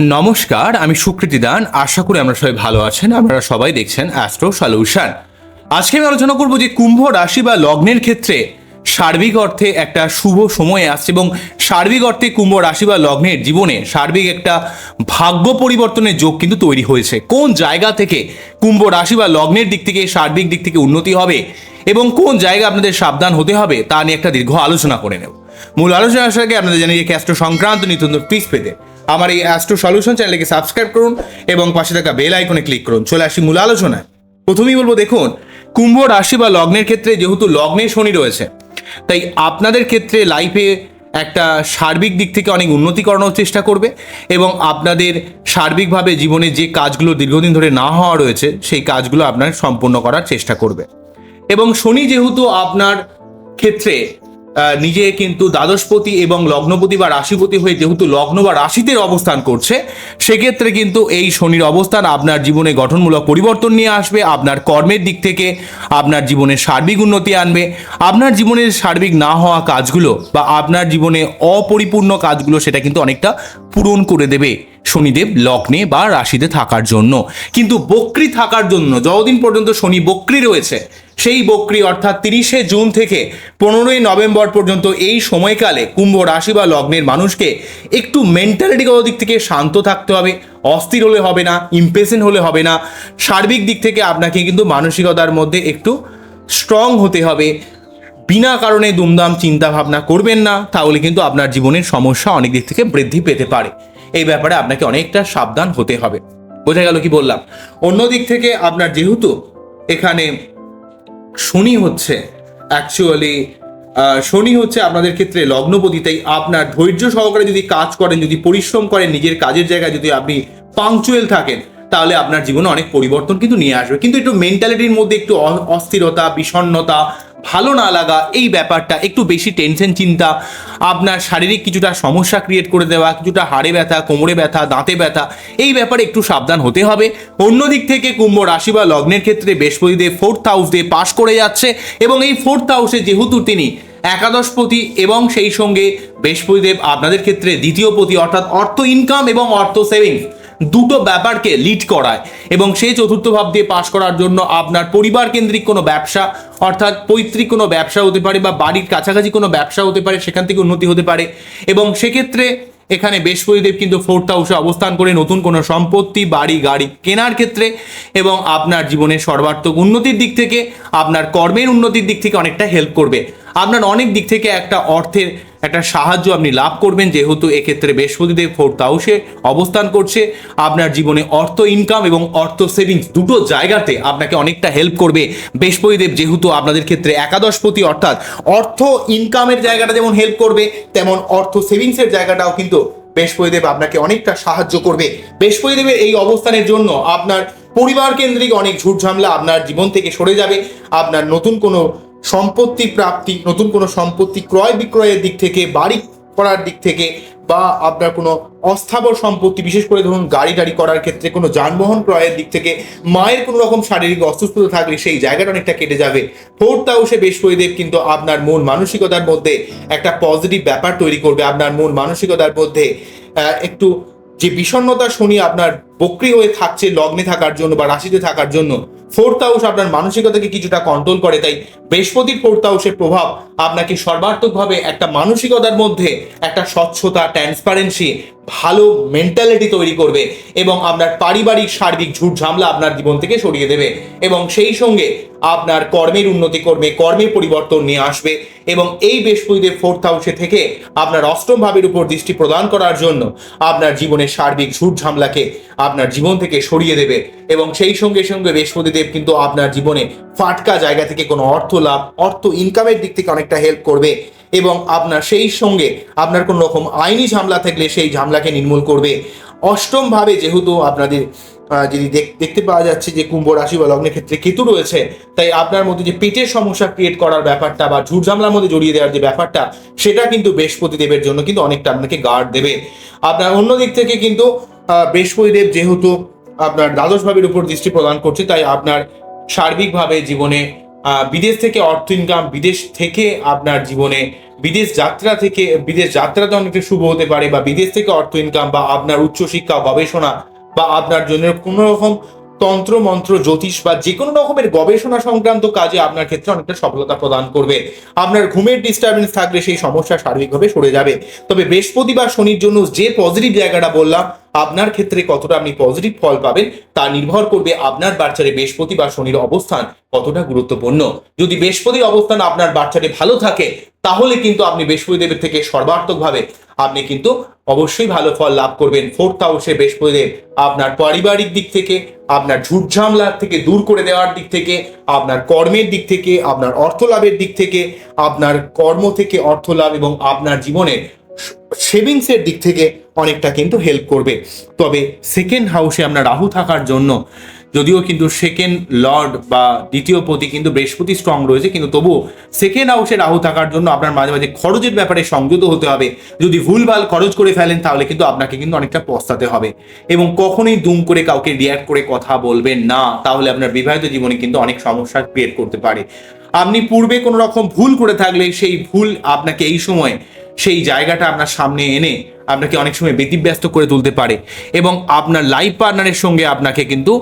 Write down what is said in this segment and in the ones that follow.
নমস্কার, আমি সুকৃতি দান। আশা করি আমরা সবাই ভালো আছেন। আপনারা সবাই দেখছেন অ্যাস্ট্রো সলিউশন আজকে আমি আলোচনা করব যে কুম্ভ রাশি বা লগ্নের ক্ষেত্রে সার্বিক অর্থে একটা শুভ সময়ে আসছে এবং সার্বিক অর্থে কুম্ভ রাশি বা লগ্নের জীবনে সার্বিক একটা ভাগ্য পরিবর্তনের যোগ কিন্তু তৈরি হয়েছে। কোন জায়গা থেকে কুম্ভ রাশি বা লগ্নের দিক থেকে সার্বিক দিক থেকে উন্নতি হবে এবং কোন জায়গা আপনাদের সাবধান হতে হবে তা নিয়ে একটা দীর্ঘ আলোচনা করে নেব। মূল আলোচনা আসার আগে আপনাদের জানিয়ে ক্যাস্ট্রো সংক্রান্ত নিত্য নতুন পেতে। আমার এই অ্যাস্ট্রো সলিউশন চ্যানেলকে সাবস্ক্রাইব করুন এবং পাশে থাকা বেল আইকনে ক্লিক করুন। চলে আসি মূল আলোচনায়। প্রথমেই বলব, দেখুন, কুম্ভ রাশি বা লগ্নের ক্ষেত্রে যেহেতু লগ্নে শনি রয়েছে, তাই আপনাদের ক্ষেত্রে লাইফে একটা সার্বিক দিক থেকে অনেক উন্নতি করানোর চেষ্টা করবে এবং আপনাদের সার্বিকভাবে জীবনে যে কাজগুলো দীর্ঘদিন ধরে না হওয়া রয়েছে, সেই কাজগুলো আপনার সম্পূর্ণ করার চেষ্টা করবে। এবং শনি যেহেতু আপনার ক্ষেত্রে নিজে কিন্তু দ্বাদশপতি এবং লগ্নপতি বা রাশিপতি হয়ে যেহেতু লগ্ন বা রাশিতে অবস্থান করছে, সেক্ষেত্রে কিন্তু এই শনির অবস্থান আপনার জীবনে গঠনমূলক পরিবর্তন নিয়ে আসবে, আপনার কর্মের দিক থেকে আপনার জীবনে সার্বিক উন্নতি আনবে। আপনার জীবনের সার্বিক না হওয়া কাজগুলো বা আপনার জীবনে অপরিপূর্ণ কাজগুলো সেটা কিন্তু অনেকটা পূরণ করে দেবে শনিদেব লগ্নে বা রাশিতে থাকার জন্য। কিন্তু বক্রি থাকার জন্য, যতদিন পর্যন্ত শনি বক্রি রয়েছে সেই বক্রি অর্থাৎ তিরিশে জুন থেকে পনেরোই নভেম্বর পর্যন্ত এই সময়কালে কুম্ভ রাশি বা লগ্নের মানুষকে একটু মেন্টালিটিগত দিক থেকে শান্ত থাকতে হবে, অস্থির হলে হবে না ইম্পেশেন্ট হলে হবে না। সার্বিক দিক থেকে আপনাকে কিন্তু মানসিকতার মধ্যে একটু স্ট্রং হতে হবে। বিনা কারণে দুমদাম চিন্তা ভাবনা করবেন না, তাহলে কিন্তু আপনার জীবনের সমস্যা অনেক দিক থেকে বৃদ্ধি পেতে পারে। এই ব্যাপারে আপনাকে অনেকটা সাবধান হতে হবে। বোঝা গেল কি বললাম? অন্য দিক থেকে আপনার যেহেতু এখানে শনি হচ্ছে অ্যাকচুয়ালি শনি হচ্ছে আপনাদের ক্ষেত্রে লগ্নপতি তাই আপনার ধৈর্য সহকারে যদি কাজ করেন, যদি পরিশ্রম করেন, নিজের কাজের জায়গায় যদি আপনি পাংচুয়েল থাকেন, তাহলে আপনার জীবনে অনেক পরিবর্তন কিন্তু নিয়ে আসবে। কিন্তু একটু মেন্টালিটির মধ্যে একটু অস্থিরতা, বিষণ্ণতা ভালো না লাগা এই ব্যাপারটা, একটু বেশি টেনশন চিন্তা, আপনার শারীরিক কিছুটা সমস্যা ক্রিয়েট করে দেওয়া, কিছুটা হাড়ে ব্যথা, কোমরে ব্যথা, দাঁতে ব্যথা, এই ব্যাপারে একটু সাবধান হতে হবে। অন্যদিক থেকে কুম্ভ রাশি বা লগ্নের ক্ষেত্রে বৃহস্পতিদেব ফোর্থ হাউস দিয়ে পাশ করে যাচ্ছে এবং এই ফোর্থ হাউসে যেহেতু তিনি একাদশপতি এবং সেই সঙ্গে বৃহস্পতিদেব আপনাদের ক্ষেত্রে দ্বিতীয় পতি অর্থাৎ অর্থ ইনকাম এবং অর্থ সেভিংস দুটো ব্যাপারকে লিড করায় এবং সেই চতুর্থ ভাব দিয়ে পাশ করার জন্য আপনার পরিবার কেন্দ্রিক কোনো ব্যবসা, অর্থাৎ পৈতৃক কোনো ব্যবসা হতে পারে বা বাড়ির কাছাকাছি কোনো ব্যবসা হতে পারে, সেখান থেকে উন্নতি হতে পারে এবং সেক্ষেত্রে এখানে বৃহস্পতিদেব কিন্তু ফোর্থ হাউসে অবস্থান করে নতুন কোনো সম্পত্তি, বাড়ি, গাড়ি কেনার ক্ষেত্রে এবং আপনার জীবনের সর্বাত্মক উন্নতির দিক থেকে, আপনার কর্মের উন্নতির দিক থেকে অনেকটা হেল্প করবে। আপনার অনেক দিক থেকে একটা অর্থের একটা সাহায্য আপনি লাভ করবেন, যেহেতু এক্ষেত্রে বৃহস্পতিদেব ফোর্থ হাউসে অবস্থান করছে। আপনার জীবনে অর্থ ইনকাম এবং অর্থ সেভিংস দুটো জায়গাতে আপনাকে অনেকটা হেল্প করবে বৃহস্পতিদেব, যেহেতু আপনাদের ক্ষেত্রে একাদশপতি অর্থাৎ অর্থ ইনকামের জায়গাটা যেমন হেল্প করবে, তেমন অর্থ সেভিংসের জায়গাটাও কিন্তু বৃহস্পতিদেব আপনাকে অনেকটা সাহায্য করবে। বৃহস্পতিদেবের এই অবস্থানের জন্য আপনার পরিবার কেন্দ্রিক অনেক ঝুট ঝামেলা আপনার জীবন থেকে সরে যাবে। আপনার নতুন কোনো সম্পত্তি প্রাপ্তি, নতুন কোনো সম্পত্তি ক্রয় বিক্রয়ের দিক থেকে, বাড়ি করার দিক থেকে, বা আপনার কোনো অস্থাবর সম্পত্তি, বিশেষ করে ধরুন গাড়ি টাড়ি করার ক্ষেত্রে কোনো যানবাহন ক্রয়ের দিক থেকে, মায়ের কোনো রকম শারীরিক অসুস্থতা থাকলে সেই জায়গাটা অনেকটা কেটে যাবে। ফোর্থ হাউসে বৃহস্পতিদেব কিন্তু আপনার মন মানসিকতার মধ্যে একটা পজিটিভ ব্যাপার তৈরি করবে, আপনার মন মানসিকতার মধ্যে একটু যে বিষণ্ণতা শনি আপনার বক্রি হয়ে থাকছে, লগ্নে থাকার জন্য বা রাশিতে থাকার জন্য। ফোর্থ হাউস আপনার মানসিকতাকে কিছুটা কন্ট্রোল করে, তাই বৃহস্পতির ফোর্থ হাউসের প্রভাব আপনাকে সর্বাত্মকভাবে একটা মানসিকতার মধ্যে একটা স্বচ্ছতা ট্রান্সপারেন্সি ভালো মেন্টালিটি তৈরি করবে এবং আপনার পারিবারিক সার্বিক ঝুট ঝামলা আপনার জীবন থেকে সরিয়ে দেবে এবং সেই সঙ্গে আপনার কর্মের উন্নতি করবে কর্মের পরিবর্তন নিয়ে আসবে এবং এই বৃহস্পতিদেব ফোর্থ হাউসে থেকে আপনার অষ্টম ভাবের উপর দৃষ্টি প্রদান করার জন্য আপনার জীবনের সার্বিক ঝুট ঝামলাকে আপনার জীবন থেকে সরিয়ে দেবে এবং সেই সঙ্গে সঙ্গে বৃহস্পতিদেব কিন্তু আপনার জীবনে ফাটকা জায়গা থেকে কোনো অর্থ লাভ অর্থ ইনকামের দিক থেকে অনেকটা হেল্প করবে এবং আপনার সেই সঙ্গে আপনার কোনো রকম আইনি ঝামেলা থাকলে সেই ঝামেলাকে নির্মূল করবে। অষ্টম ভাবে যেহেতু আপনাদের যদি দেখতে পাওয়া যাচ্ছে যে কুম্ভ রাশি বা লগ্নের ক্ষেত্রে কেতু রয়েছে তাই আপনার মধ্যে যে পেটের সমস্যা ক্রিয়েট করার ব্যাপারটা বা ঝুট ঝামেলার মধ্যে জড়িয়ে দেওয়ার যে ব্যাপারটা সেটা কিন্তু বৃহস্পতিদেবের জন্য কিন্তু অনেকটা আপনাকে গার্ড দেবে। আপনার অন্য দিক থেকে কিন্তু আহ, বৃহস্পতিদেব যেহেতু আপনার দ্বাদশ ভাবের উপর দৃষ্টি প্রদান করছে, তাই আপনার সার্বিকভাবে জীবনে বিদেশ থেকে অর্থ ইনকাম বিদেশ থেকে আপনার জীবনে, বিদেশ যাত্রা থেকে, বিদেশ যাত্রাতে অনেকটা শুভ হতে পারে, বা বিদেশ থেকে অর্থ ইনকাম বা আপনার উচ্চশিক্ষা, গবেষণা, বা আপনার জন্য কোনো রকম তন্ত্র, মন্ত্র, জ্যোতিষ, বা যে কোনো রকমের গবেষণা সংক্রান্ত কাজে আপনার ক্ষেত্রে অনেকটা সফলতা প্রদান করবে। আপনার ঘুমের ডিস্টারবেন্স থাকলে সেই সমস্যা সার্বিকভাবে সরে যাবে। তবে বৃহস্পতি বা শনির জন্য যে পজিটিভ জায়গাটা বললাম আপনার ক্ষেত্রে কতটা আপনি পজিটিভ ফল পাবেন, তা নির্ভর করবে আপনার বাচ্চারে বৃহস্পতি বা শনির অবস্থান কতটা গুরুত্বপূর্ণ। যদি বৃহস্পতির অবস্থান আপনার বাচ্চারে ভালো থাকে, তাহলে কিন্তু আপনি বৃহস্পতিদেবের থেকে সর্বাত্মকভাবে আপনি কিন্তু অবশ্যই ভালো ফল লাভ করবেন। ফোর্থ হাউসে বৃহস্পতিদেব আপনার পারিবারিক দিক থেকে, আপনার ঝুটঝামলার থেকে দূর করে দেওয়ার দিক থেকে, আপনার কর্মের দিক থেকে, আপনার অর্থ লাভের দিক থেকে, আপনার কর্ম থেকে অর্থ লাভ এবং আপনার জীবনে সেভিংসের দিক থেকে অনেকটা কিন্তু হেল্প করবে। তবে সেকেন্ড হাউসে আমরা রাহু থাকার জন্য, যদিও কিন্তু সেকেন্ড লর্ড বা দ্বিতীয় পতি কিন্তু বৃহস্পতি স্ট্রং রয়েছে, কিন্তু তবুও সেকেন্ড হাউসে রাহু থাকার জন্য আপনার মাঝে মাঝে খরচের ব্যাপারে সংযত হতে হবে। যদি ভুলভাল খরচ করে ফেলেন, তাহলে কিন্তু আপনাকে কিন্তু অনেকটা পস্তাতে হবে। এবং কখনোই দুম করে কাউকে রিয়াক্ট করে কথা বলবেন না, তাহলে আপনার বিবাহিত জীবনে কিন্তু অনেক সমস্যা ক্রিয়েট করতে পারে। আপনি পূর্বে কোনো রকম ভুল করে থাকলে, সেই ভুল আপনাকে এই সময় সেই জায়গাটা আপনার সামনে এনে আপনাকে অনেক সময় ব্যতিব্যস্ত করে তুলতে পারে এবং আপনার লাইফ পার্টনারের সঙ্গে আপনাকে কিন্তু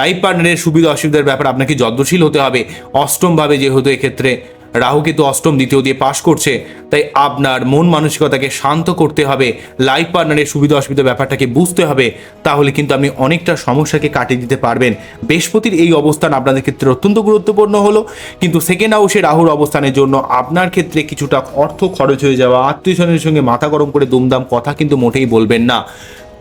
লাইফ পার্টনারের সুবিধা অসুবিধার ব্যাপারে আপনাকে যত্নশীল হতে হবে। অষ্টমভাবে যেহেতু এক্ষেত্রে রাহু কিন্তু অষ্টম, দ্বিতীয় দিয়ে পাশ করছে। তাই আপনার মন মানসিকতাকে শান্ত করতে হবে লাইফ পার্টনারের সুবিধা অসুবিধা ব্যাপারটাকে বুঝতে হবে, তাহলে কিন্তু আপনি অনেকটা সমস্যাকে কাটিয়ে দিতে পারবেন। বৃহস্পতির এই অবস্থান আপনাদের ক্ষেত্রে অত্যন্ত গুরুত্বপূর্ণ হলো, কিন্তু সেকেন্ড হাউসে রাহুর অবস্থানের জন্য আপনার ক্ষেত্রে কিছুটা অর্থ খরচ হয়ে যাওয়া আত্মীয় স্বজনের সঙ্গে মাথা গরম করে দুমদাম কথা কিন্তু মোটেই বলবেন না।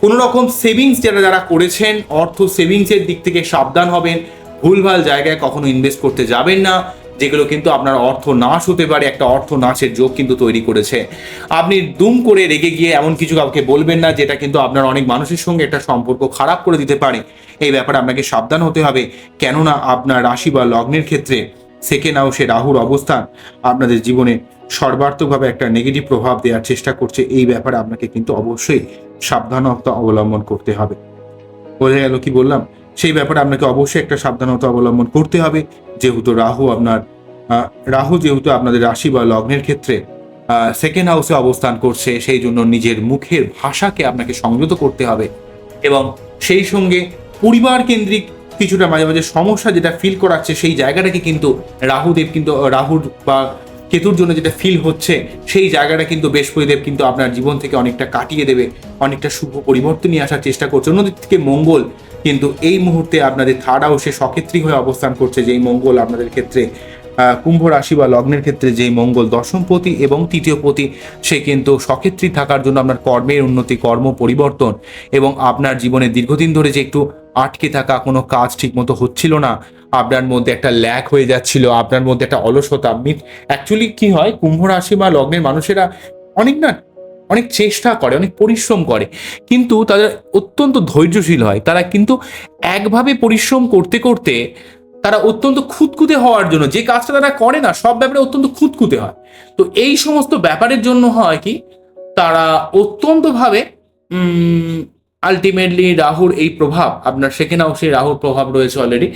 কোনো রকম সেভিংস যারা যারা করেছেন, অর্থ সেভিংসের দিক থেকে সাবধান হবেন, ভুলভাল জায়গায় কখনো ইনভেস্ট করতে যাবেন না। যেগুলো কিন্তু আপনার অর্থ নাশ হতে পারে, একটা অর্থ নাশের যোগ কিন্তু তৈরি করেছে। আপনি দুম করে রেগে গিয়ে এমন কিছু কাউকে বলবেন না, যেটা কিন্তু আপনার অনেক মানুষের সঙ্গে একটা সম্পর্ক খারাপ করে দিতে পারে। এই ব্যাপারে আপনাকে সাবধান হতে হবে। কেননা আপনার রাশি বা লগ্নের ক্ষেত্রে সেকেন্ড হাউসে রাহুর অবস্থান। আপনাদের জীবনে সর্বার্থকভাবে একটা নেগেটিভ প্রভাব দেওয়ার চেষ্টা করছে। এই ব্যাপারে আপনাকে কিন্তু অবশ্যই সাবধানতা অবলম্বন করতে হবে। বোঝা গেল কি বললাম? সেই ব্যাপারে আপনাকে অবশ্যই একটা সাবধানতা অবলম্বন করতে হবে। যেহেতু রাহু আপনার রাহু যেহেতু আপনাদের রাশি বা লগ্নের ক্ষেত্রে সেকেন্ড হাউসে অবস্থান করছে, সেই জন্য নিজের মুখের ভাষাকে আপনাকে সংযত করতে হবে এবং সেই সঙ্গে পরিবার কেন্দ্রিক কিছুটা মাঝে মাঝে সমস্যা যেটা ফিল করাচ্ছে, সেই জায়গাটাকে কিন্তু রাহুদেব কিন্তু, রাহুর বা কেতুর জন্য যেটা ফিল হচ্ছে, সেই জায়গাটা কিন্তু বৃহস্পতিদেব কিন্তু আপনার জীবন থেকে অনেকটা কাটিয়ে দেবে, অনেকটা শুভ পরিবর্তন নিয়ে আসার চেষ্টা করছে। অন্যদিক থেকে মঙ্গল কিন্তু এই মুহূর্তে আপনাদের থার্ড হাউসে সক্ষেত্রী হয়ে অবস্থান করছে যেই মঙ্গল আপনাদের ক্ষেত্রে কুম্ভ রাশি বা লগ্নের ক্ষেত্রে যেই মঙ্গল দশমপতি এবং তৃতীয়পতি সে কিন্তু সক্ষেত্রী থাকার জন্য আপনার কর্মের উন্নতি, কর্ম পরিবর্তন এবং আপনার জীবনে দীর্ঘদিন ধরে যে একটু আটকে থাকা কোনো কাজ ঠিকমতো হচ্ছিল না, আপনার মধ্যে একটা ল্যাক হয়ে যাচ্ছিল, আপনার মধ্যে একটা অলসতা। আপনি অ্যাকচুয়ালি কি হয়, কুম্ভ রাশি বা লগ্নের মানুষেরা অনেক না অনেক চেষ্টা করে, অনেক পরিশ্রম করে, কিন্তু তাদের অত্যন্ত ধৈর্যশীল হয়। তারা কিন্তু একভাবে পরিশ্রম করতে করতে তারা অত্যন্ত খুঁতখুঁতে হওয়ার জন্য, যে কাজটা তারা করে না, সব ব্যাপারে অত্যন্ত খুঁতখুঁতে হয়। তো এই সমস্ত ব্যাপারের জন্য হয় কি, তারা অত্যন্তভাবে আলটিমেটলি রাহুর এই প্রভাব, আপনার সেকেন্ড হাউসে রাহুর প্রভাব রয়েছে অলরেডি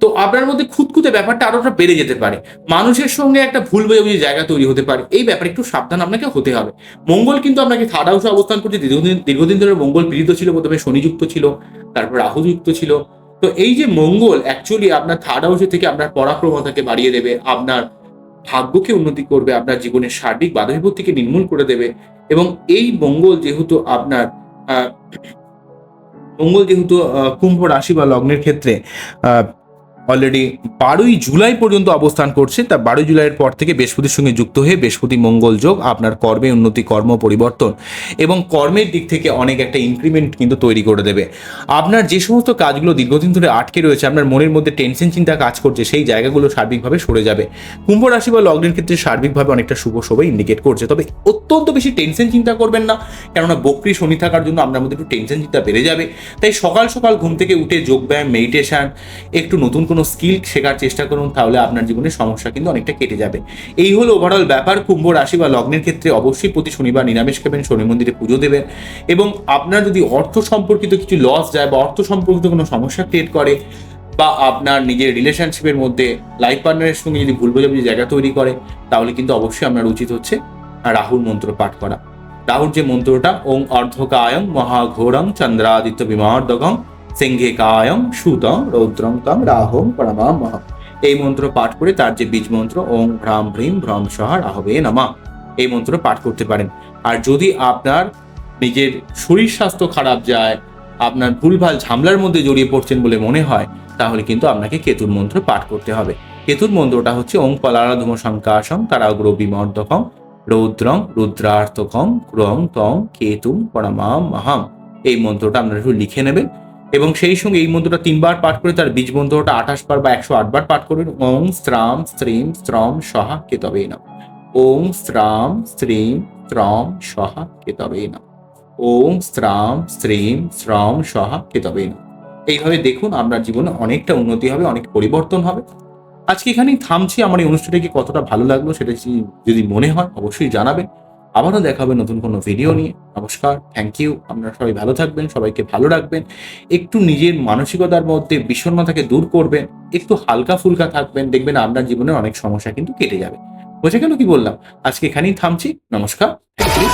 তো আপনার মধ্যে খুঁতখুঁতে ব্যাপারটা আরোটা বেড়ে যেতে পারে। মানুষের সঙ্গে একটা ভুল বোঝাবুঝি জায়গা তৈরি হতে পারে। এই ব্যাপারে একটু সাবধান আপনাকে হতে হবে। মঙ্গল কিন্তু আপনাকে থার্ড হাউসে অবস্থান করছে। দীর্ঘদিন দীর্ঘদিন ধরে মঙ্গল পীড়িত ছিল, প্রথমে শনিযুক্ত ছিল, তারপর রাহু যুক্ত ছিল। তো এই যে মঙ্গল অ্যাকচুয়ালি আপনার থার্ড হাউসে থেকে আপনার পরাক্রমতাকে বাড়িয়ে দেবে। আপনার ভাগ্যকে উন্নতি করবে। আপনার জীবনের সার্বিক বাধা বিপত্তিকে নির্মূল করে দেবে। এবং এই মঙ্গল যেহেতু আপনার মঙ্গল যেহেতু কুম্ভ রাশি বা লগ্নের ক্ষেত্রে অলরেডি বারোই জুলাই পর্যন্ত অবস্থান করছে। তা বারোই জুলাইয়ের পর থেকে বৃহস্পতির সঙ্গে যুক্ত হয়ে বৃহস্পতি মঙ্গল যোগ, আপনার কর্মে উন্নতি, কর্ম পরিবর্তন এবং কর্মের দিক থেকে অনেক একটা ইনক্রিমেন্ট কিন্তু তৈরি করে দেবে। আপনার যে সমস্ত কাজগুলো দীর্ঘদিন ধরে আটকে রয়েছে, আপনার মনের মধ্যে টেনশন চিন্তা কাজ করছে, সেই জায়গাগুলো সার্বিকভাবে সরে যাবে। কুম্ভ রাশি বা লগ্নের ক্ষেত্রে সার্বিকভাবে অনেকটা শুভ শোভা ইন্ডিকেট করছে। তবে অত্যন্ত বেশি টেনশন চিন্তা করবেন না, কেননা বক্রি শনি থাকার জন্য আপনার মধ্যে একটু টেনশন চিন্তা বেড়ে যাবে। তাই সকাল সকাল ঘুম থেকে উঠে যোগব্যায়াম মেডিটেশন একটু নতুন কোনো স্কিল শেখার চেষ্টা করুন, তাহলে আপনার জীবনের সমস্যা কিন্তু অনেকটা কেটে যাবে। এই হলো ওভারঅল ব্যাপার। কুম্ভ রাশি বা লগ্নের ক্ষেত্রে অবশ্যই প্রতি শনিবার নিরামিষ খাবেন, শনি মন্দিরে পুজো দেবেন এবং আপনার যদি অর্থ সম্পর্কিত কিছু লস যায় বা অর্থ সম্পর্কিত কোনো সমস্যা ক্রিয়েট করে বা আপনার নিজের রিলেশনশিপের মধ্যে লাইফ পার্টনারের সঙ্গে যদি ভুল বোঝাবুঝি জায়গা তৈরি করে, তাহলে কিন্তু অবশ্যই আপনার উচিত হচ্ছে রাহুর মন্ত্র পাঠ করা। রাহুর যে মন্ত্রটা, ওং অর্ধকায়ং মহাঘোরং চন্দ্রাদিত্য বিমার্দকং কায়ং, সুতং, রৌদ্রং তং রাহং মহম। এই মন্ত্র পাঠ করে তার যে বীজ মন্ত্র ওং, ভ্রাম, ভ্রীম, ভ্রম, সহা, রাহবে, নামা, এই মন্ত্র পাঠ করতে পারেন। আর যদি আপনার নিজের শরীর স্বাস্থ্য খারাপ যায়, আপনার ভুলভাল ঝামলার মধ্যে জড়িয়ে পড়ছেন বলে মনে হয়, তাহলে কিন্তু আপনাকে কেতুর মন্ত্র পাঠ করতে হবে। কেতুর মন্ত্রটা হচ্ছে ওং পলারাধুম সংকাশং তারাগ্র বিমর্দকং, রৌদ্রং রুদ্রার্থকং, ক্রং তং কেতুম পরমাম, মহাম। এই মন্ত্রটা আপনারা একটু লিখে নেবেন। এবং সেই সঙ্গে এই মন্ত্রটা তিনবার পাঠ করে তার বীজ মন্ত্রটা আঠাশ বার বা একশো বার পাঠ করবেন ওং স্ত্রাম শ্রীম শ্রম সহা কেতবে না ওং শ্রাম শ্রীম স্ত্রম সহা কেতবে না ওং শ্রাম শ্রীম শ্রম সহা কেতবে না এইভাবে দেখুন আপনার জীবনে অনেকটা উন্নতি হবে, অনেক পরিবর্তন হবে। আজকে এখানেই থামছি। আমার এই অনুষ্ঠানটাকে কতটা ভালো লাগল সেটা যদি মনে হয় অবশ্যই জানাবেন। আবারও দেখা হবে নতুন কোনো ভিডিও নিয়ে। নমস্কার থ্যাংক ইউ আপনারা সবাই ভালো থাকবেন, সবাইকে ভালো রাখবেন। একটু নিজের মানসিকতার মধ্যে বিষণ্ণতাকে দূর করবেন, একটু হালকা ফুলকা থাকবেন, দেখবেন আপনার জীবনের অনেক সমস্যা কিন্তু কেটে যাবে। বোঝা গেল কি বললাম? আজকে এখানেই থামছি। নমস্কার থ্যাংক ইউ